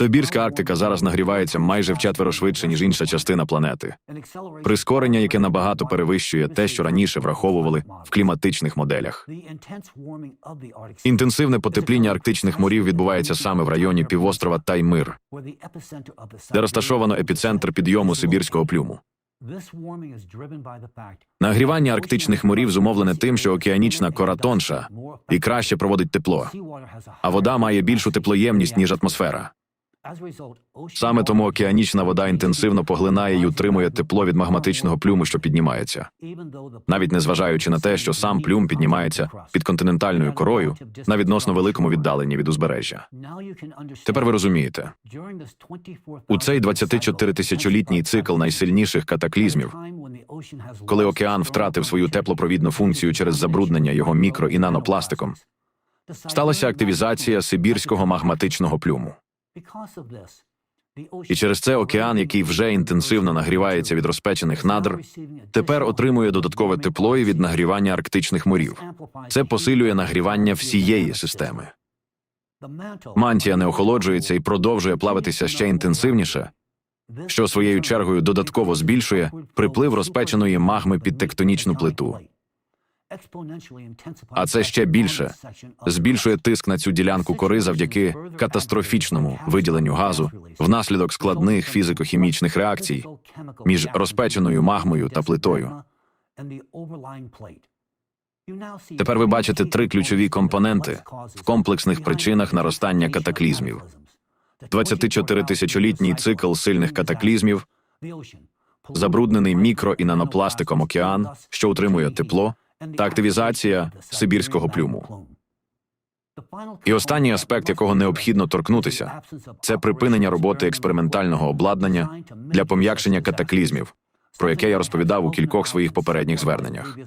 Сибірська Арктика зараз нагрівається майже вчетверо швидше, ніж інша частина планети. Прискорення, яке набагато перевищує те, що раніше враховували в кліматичних моделях. Інтенсивне потепління арктичних морів відбувається саме в районі півострова Таймир, де розташовано епіцентр підйому сибірського плюму. Нагрівання арктичних морів зумовлене тим, що океанічна кора тонша і краще проводить тепло, а вода має більшу теплоємність, ніж атмосфера. Саме тому океанічна вода інтенсивно поглинає і утримує тепло від магматичного плюму, що піднімається, навіть незважаючи на те, що сам плюм піднімається під континентальною корою на відносно великому віддаленні від узбережжя. Тепер ви розумієте, у цей 24-тисячолітній цикл найсильніших катаклізмів, коли океан втратив свою теплопровідну функцію через забруднення його мікро і нанопластиком, сталася активізація сибірського магматичного плюму. І через це океан, який вже інтенсивно нагрівається від розпечених надр, тепер отримує додаткове тепло і від нагрівання арктичних морів. Це посилює нагрівання всієї системи. Мантія не охолоджується і продовжує плавитися ще інтенсивніше, що своєю чергою додатково збільшує приплив розпеченої магми під тектонічну плиту. А це ще більше. Збільшує тиск на цю ділянку кори завдяки катастрофічному виділенню газу внаслідок складних фізико-хімічних реакцій між розпеченою магмою та плитою. Тепер ви бачите три ключові компоненти в комплексних причинах наростання катаклізмів. 24-тисячолітній цикл сильних катаклізмів, забруднений мікро і нанопластиком океан, що утримує тепло, та активізація сибірського плюму. І останній аспект, якого необхідно торкнутися, це припинення роботи експериментального обладнання для пом'якшення катаклізмів, про яке я розповідав у кількох своїх попередніх зверненнях.